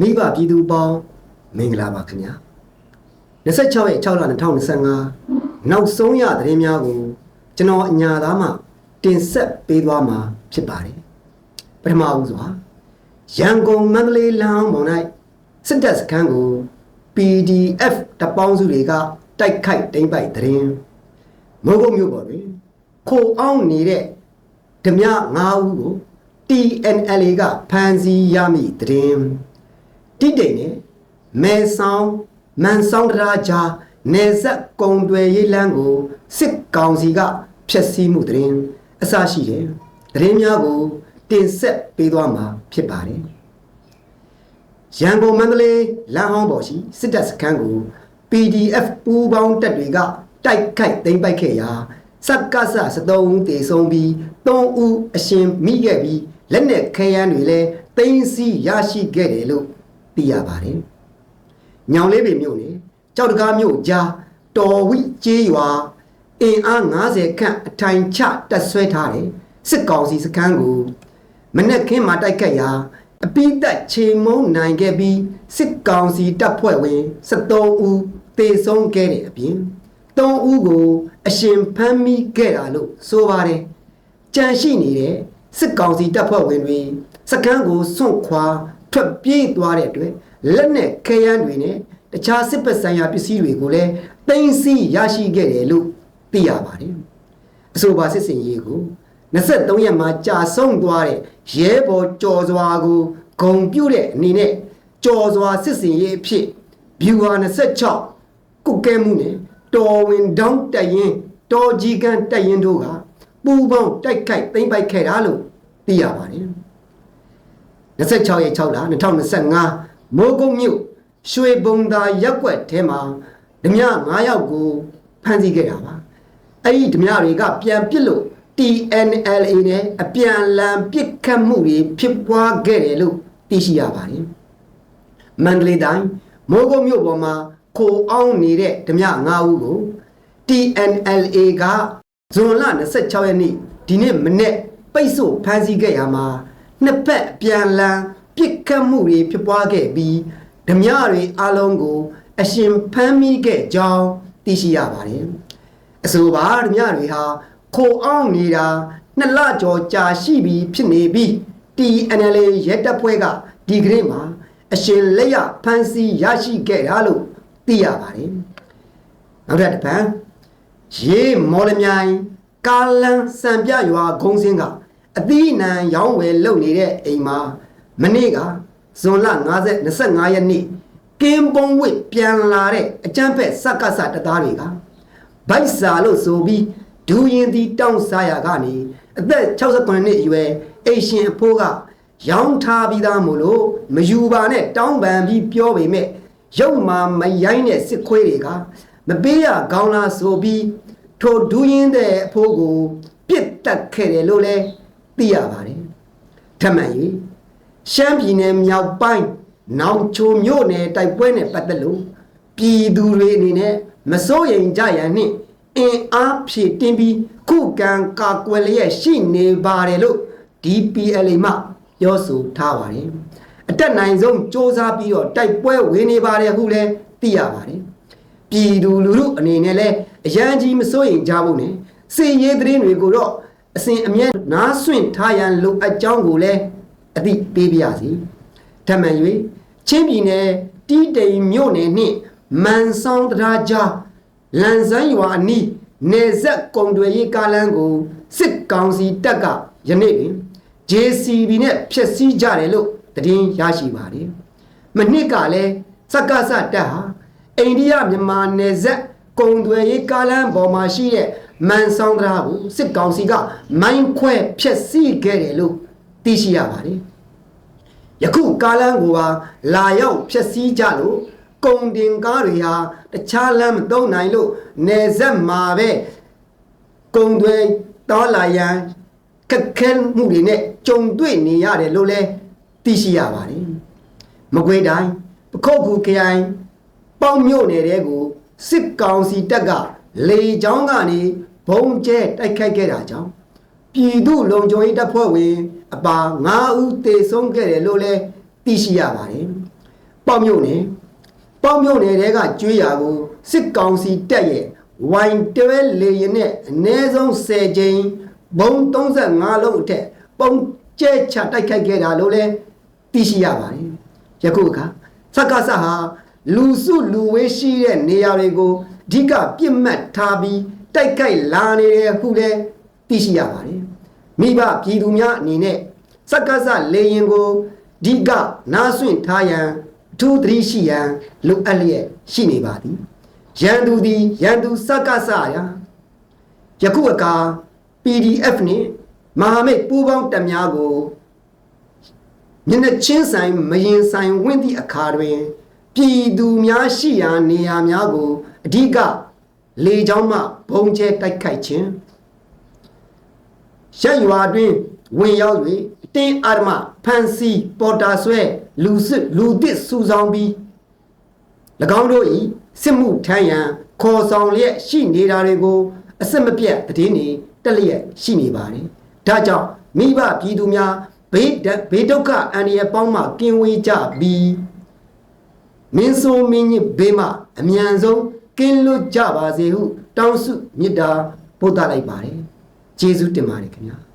မိဘပြည်သူပေါင်းမင်္ဂလာပါခင်ဗျာ26ရက်6လ2025နောက်ဆုံးရသတင်းများကိုကျွန်တော်အညာသားမှတင်ဆက်ပေးသွားမှာဖြစ်ပါတယ်ပထမဦးစွာရန်ကုန်မန္တလေးလမ်းအောင်ပေါ်၌စစ်တပ်စခန်းကို PDF တပ်ပေါင်းစုတွေကတိုက်ခိုက်သိမ်းပိုက်သတင်းမိုးကုတ်မြို့ပေါ်တွင်ခိုအောင်နေတဲ့ဓမြ9ဦးကို TNLA ကဖမ်းဆီးရမိသတင်း တိတိတ်နဲ့မဲဆောင်မန်ဆောင်တရာကြားနေဆက်ကုံတွေရေးလန်းကိုစစ်ကောင်စီကဖျက်ဆီးမှုသတင်းအစရှိတယ်သတင်းများကိုတင်ဆက်ပေးသွားမှာဖြစ်ပါတယ်ရန်ကုန်မန္တလေးလမ်းဟောင်းပေါ်ရှိစစ်တပ်စခန်းကို PDF ပူးပေါင်းတပ်တွေကတိုက်ခိုက်သိမ်းပိုက်ခဲ့ရာစက္ကစ73ဦးတေဆုံးပြီး3ဦးအရှင်မိခဲ့ပြီးလက်နက်ခဲယမ်းတွေလည်းသိမ်းဆည်းရရှိခဲ့တယ်လို့ သိရပါတယ်။ညောင်လေးပင်မြို့နယ်ကြောက်တကားမြို့ကြားတော်ဝိကျေးရွာအင်အား90ခန့်အထိုင်ချတက်ဆွဲထားတဲ့စစ်ကောင်စီစခန်းကိုမနေ့ကင်းမှာတိုက်ခတ်ရာအပိသက်ချေမုံနိုင်ခဲ့ပြီးစစ်ကောင်စီတပ်ဖွဲ့ဝင်73ဦးသေဆုံးခဲ့တဲ့အပြင်3ဦးကို အရှင်ဖမ်းမိခဲ့တာလို့ဆိုပါတယ်ကြံရှိနေတဲ့စစ်ကောင်စီတပ်ဖွဲ့ဝင်တွေစကန်းကိုစွန့်ခွာ ထွက်ပြေးသွားတဲ့အတွက်လက်နက်ခဲယမ်းတွေနဲ့တခြားစစ်ပက်ဆိုင်ရာပစ္စည်းတွေကိုလည်းတင်စီရရှိခဲ့တယ်လို့သိရပါတယ်အဆိုပါစစ်စင်ရေးကို23ရက်မှာကြာဆုံးသွားတဲ့ရဲဘော်ကြော်စွာကိုဂုံပြုတ်တဲ့အနေနဲ့ကြော်စွာစစ်စင်ရေးအဖြစ်ဘျူဟာ26ကုတ်ကဲမှုနဲ့တော်ဝင်တောင်းတက်ရင်တော်ကြီးကန်တက်ရင်တို့ကပူပေါင်းတိုက်ခိုက်သိမ့်ပိုက်ခဲ့တာလို့သိရပါတယ် 26ရက်6လ2025မိုးကုတ်မြို့ရွှေဘုံသာရက်ွက်ထဲမှာဓမြ9ယောက်ကိုဖမ်းဆီးခဲ့တာပါအဲ့ဒီဓမြတွေကပြန်ပစ်လို့ TNLA နဲ့အပြန်လန်ပစ်ခတ်မှုတွေဖြစ်ပွားခဲ့တယ်လို့သိရှိရပါတယ်မန္တလေးတိုင်းမိုးကုတ်မြို့ပေါ်မှာခိုအောင်နေတဲ့ဓမြ9ဦးကို TNLA ကဇွန်လ26ရက်နေ့ဒီနေ့မနေ့ပိတ်ဆို့ဖမ်းဆီးခဲ့ရမှာ နှစ်ဖက်အပြန်လန်ပစ်ခတ်မှုတွေဖြစ်ပွားခဲ့ပြီးဓမြတွေအလုံးကို အရှင်ဖမ်းမိခဲ့ကြောင်းသိရှိရပါတယ်အဆိုပါဓမြတွေဟာခိုအောင်နေတာနှစ်လကျော်ကြာရှိပြီဖြစ်နေပြီး TNLA ရဲတပ်ဖွဲ့ကဒီကနေ့မှာအရှင်လက်ရဖမ်းဆီးရရှိခဲ့တာလို့သိရပါတယ်နောက်ထပ်တစ်ပံရေမော်လမြိုင်ကာလန်စံပြရွာဂုံးစင်းက အသီးနှံရောင်းဝယ်လုပ်နေတဲ့အိမ်မှာမနေ့ကဇွန်လ50 25ရက်နေ့ကင်းပုံဝစ်ပြန်လာတဲ့အကျန်းဖက်စက္ကစတသားတွေကဗိုက်စာလို့ဆိုပြီးဒူရင်တီတောင်းစားရကနေအသက်68နှစ်အရွယ်အိရှင်အဖိုးကရောင်းထားပြီးသားမို့လို့မယူပါနဲ့တောင်းပန်ပြီးပြောပေမဲ့ရုပ်မာမရိုင်းတဲ့စစ်ခွေးတွေကမပေးရကောင်းလားဆိုပြီးထိုဒူးရင်တဲ့အဖိုးကိုပြစ်တက်ခဲ့တယ်လို့လည်း သိရပါတယ်ထမှန်၍ရှမ်းပြည်နယ်မြောက်ပိုင်းနောင်ချိုမြို့နယ်တိုက်ပွဲနဲ့ပတ်သက်လို့ပြည်သူတွေအနေနဲ့မစိုးရိမ်ကြရန်နှင့်အင်အားဖြည့်တင်းပြီးခုခံကာကွယ်လျက်ရှိနေပါတယ်လို့ DPLA မှပြောဆိုထားပါတယ်အတက်နိုင်ဆုံးစ조사ပြီးတော့တိုက်ပွဲဝင်နေပါတယ်ဟုလည်းသိရပါတယ်ပြည်သူလူထုအနေနဲ့လည်းအရန်ကြီးမစိုးရင်ကြဖို့နဲ့စေရေးသတင်းတွေကိုတော့ အစဉ်အမြဲနားဆွင့်ထားရန်လိုအပ်ကြောင်းကိုလည်းအသိပေးပါရစေဓမ္မ၍ချင်းပြည်နယ်တီးတိမ်မြို့နယ်နှင့်မန်ဆောင်တရားကြားလန်ဆန်းရွာအနီးနေဆက်ကုံတွေရေးကားလမ်းကိုစစ်ကောင်စီတပ်ကယနေ့တွင် JCB နဲ့ဖျက်ဆီးကြတယ်လို့သတင်းရရှိပါတယ်။မနှစ်ကလည်းစက္ကစတပ်ဟာအိန္ဒိယမြန်မာနယ်စပ်ကုံတွေရေးကားလမ်းပေါ်မှာရှိတဲ့ မန်ဆောင်တရားကိုစစ်ကောင်စီကမိုင်းခွဲဖျက်ဆီးခဲ့တယ်လို့သိရှိရပါတယ်။ယခုကားလမ်းကိုပါလာရောက်ဖျက်ဆီးကြလို့ကုံတင်ကားတွေဟာတခြားလမ်းမသုံးနိုင်လို့နယ်စပ်မှာပဲကုံတွေတော်လာရန်ခက်ခဲမှုတွေနဲ့ကြုံတွေ့နေရတယ်လို့လည်းသိရှိရပါတယ်။မကွေးတိုင်းပခုတ်ကူခရိုင်ပေါင်းမြို့နယ်တဲကိုစစ်ကောင်စီတပ်က လေကြောင်းကနေဘုံကျဲတိုက်ခိုက်ခဲ့တာကြောင့်ပြည်သူလုံခြုံရေးတပ်ဖွဲ့ဝင် အပါ9ဦးသေဆုံးခဲ့တယ်လို့လည်းသိရှိရပါတယ်ပေါ့မြို့နယ်ပေါ့မြို့နယ်တဲကကျွေးရကိုစစ်ကောင်စီတက်ရဲ့ဝိုင်တွဲလေရင်နဲ့အ ਨੇ ဆုံး10ကြိမ်ဘုံ35လုံးအထက်ပုံကျဲချတိုက်ခိုက်ခဲ့တာလို့လည်းသိရှိရပါတယ်ယခုအခါစက္ကစဟာလူစုလူဝေးရှိတဲ့နေရာတွေကိုအ ဓိကပြစ်မှတ်ထားပြီးတိုက်ခိုက်လာနေတယ်ဟုလည်းသိရှိရပါတယ်မိဘပြည်သူများအနေနဲ့စက္ကစလေရင်ကိုအဓိကနားဆွင့်ထားရန်အထူးသတိရှိရန်လိုအပ်လျက်ရှိနေပါသည်ရန်သူသည်ရန်သူစက္ကစရာယခုအခါ PDF နှင့်မဟာမိတ်ပူးပေါင်းတပ်များကိုမျက်နှာချင်းဆိုင်မရင်ဆိုင်ဝင့်သည့်အခါတွင် ပြည်သူများရှိရာနေရာများကို အဓိကလေကြောင်းမှဘုံကျဲတိုက်ခိုက်ခြင်းရက်ရွာတွင်ဝင်ရောက်၍အတင်းအာရမဖန်စီပေါ်တာဆွဲလူစစ်လူသစ်စုဆောင်ပြီး၎င်းတို့၏စစ်မှုထမ်းရန်ခေါ်ဆောင်လျက်ရှိနေတာတွေကိုအစစ်မပြတ်တည်နေတက်လျက်ရှိနေပါတယ်။ဒါကြောင့်မိဘပြည်သူများဘေးဒဘေးဒုက္ခအန္တရာယ်ပေါင်းမှကင်းဝေးကြပြီးမင်းဆိုမင်းကြီးဘေးမှအမြန်ဆုံး ကင်းလွတ်ကြပါစေဟု တောင်းစုမေတ္တာပို့သလိုက်ပါတယ်။ကျေးဇူးတင်ပါတယ်ခင်ဗျာ။